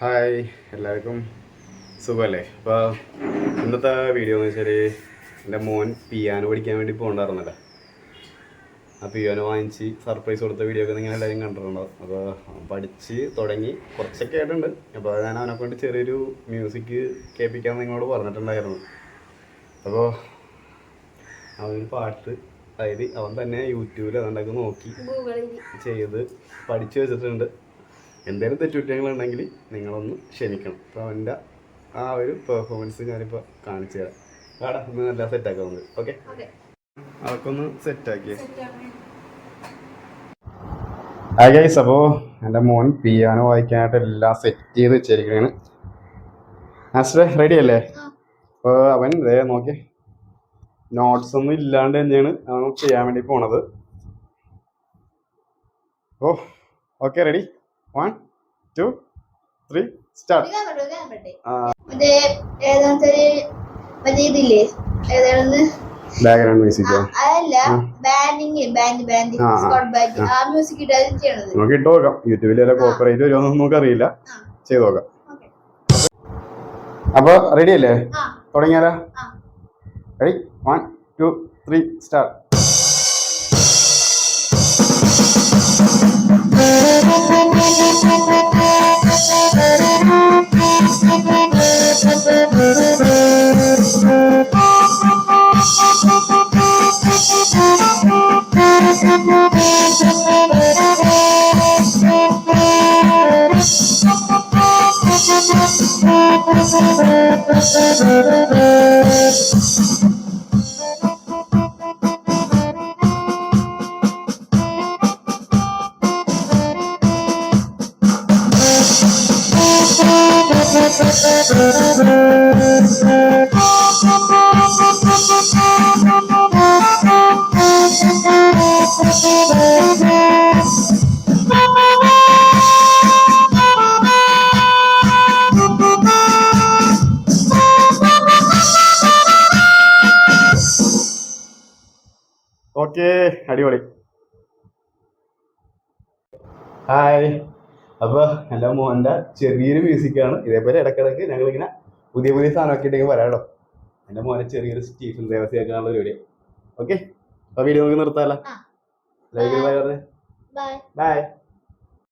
Hi എല്ലാവർക്കും സുഖമല്ലേ? അപ്പോൾ ഇന്നത്തെ വീഡിയോ എന്ന് വെച്ചാൽ എന്റെ മോൻ പിയാനോ പഠിക്കാൻ വേണ്ടി പോകണ്ടായിരുന്നല്ലോ. ആ പിയാനോ വാങ്ങിച്ച് സർപ്രൈസ് കൊടുത്ത വീഡിയോ ഒക്കെ നിങ്ങൾ എല്ലാവരും കണ്ടിട്ടുണ്ടാവും അപ്പോൾ പഠിച്ച് തുടങ്ങി കുറച്ചൊക്കെ ആയിട്ടുണ്ട്. അപ്പോൾ ഞാൻ അവനെ കൊണ്ട് ചെറിയൊരു മ്യൂസിക് കേൾപ്പിക്കാൻ നിങ്ങളോട് പറഞ്ഞിട്ടുണ്ടായിരുന്നു. അപ്പോൾ അവനൊരു പാട്ട് അതായത് അവൻ തന്നെ യൂട്യൂബിൽ അതുകൊണ്ടൊക്കെ നോക്കി ചെയ്ത് പഠിച്ചു വെച്ചിട്ടുണ്ട്. എന്തെങ്കിലും തെറ്റുകുറ്റങ്ങളുണ്ടെങ്കിൽ നിങ്ങളൊന്ന് ക്ഷമിക്കണം. അപ്പോൾ അവന്റെ ആ ഒരു പെർഫോമൻസ് ഞാനിപ്പോൾ കാണിച്ചു തരാം. ആടാ ഒന്ന് നല്ല സെറ്റാക്കാം നമുക്ക് ഓക്കെ സെറ്റ് സെറ്റാക്കിയേ ആ ഗൈസ് അപ്പോൾ എന്റെ മോൻ പിയാനോ വായിക്കാനായിട്ട് എല്ലാം സെറ്റ് ചെയ്ത് വെച്ചിരിക്കുകയാണ് ആസ്റ്റർ റെഡി അല്ലേ? അപ്പോൾ അവൻ ദേ നോക്കി നോട്ട്സ് ഒന്നും ഇല്ലാണ്ട് തന്നെയാണ് അവൻ ചെയ്യാൻ വേണ്ടി പോണത്. ഓ okay ready one two three start background music നമുക്ക് ഇട്ട് നോക്കാം. യൂട്യൂബിൽ വല്ല കോപ്പറേറ്റ് വരുമോ നമുക്കറിയില്ല. അറിയില്ല ചെയ്ത് നോക്കാം. അപ്പൊ റെഡി അല്ലേ? തുടങ്ങിയാലോ? Ready one two three start Thank okay അടിപൊളി. ഹായ്. അപ്പോൾ എന്റെ മോന്റെ ചെറിയൊരു മ്യൂസിക് ആണ്. ഇതേപോലെ ഇടക്കിടക്ക് ഞങ്ങൾ ഞങ്ങളിങ്ങനെ പുതിയ പുതിയ സാധനമൊക്കെ ഉണ്ടെങ്കിൽ വരാം എന്റെ എന്റെ മോനെ ചെറിയൊരു സ്റ്റീഫൻ ദേവസ്യാക്കാനുള്ള വീഡിയോ ഓക്കെ? അപ്പോൾ വീഡിയോ നമുക്ക് നിർത്താമല്ലോ ബൈ ബൈ. ബൈ.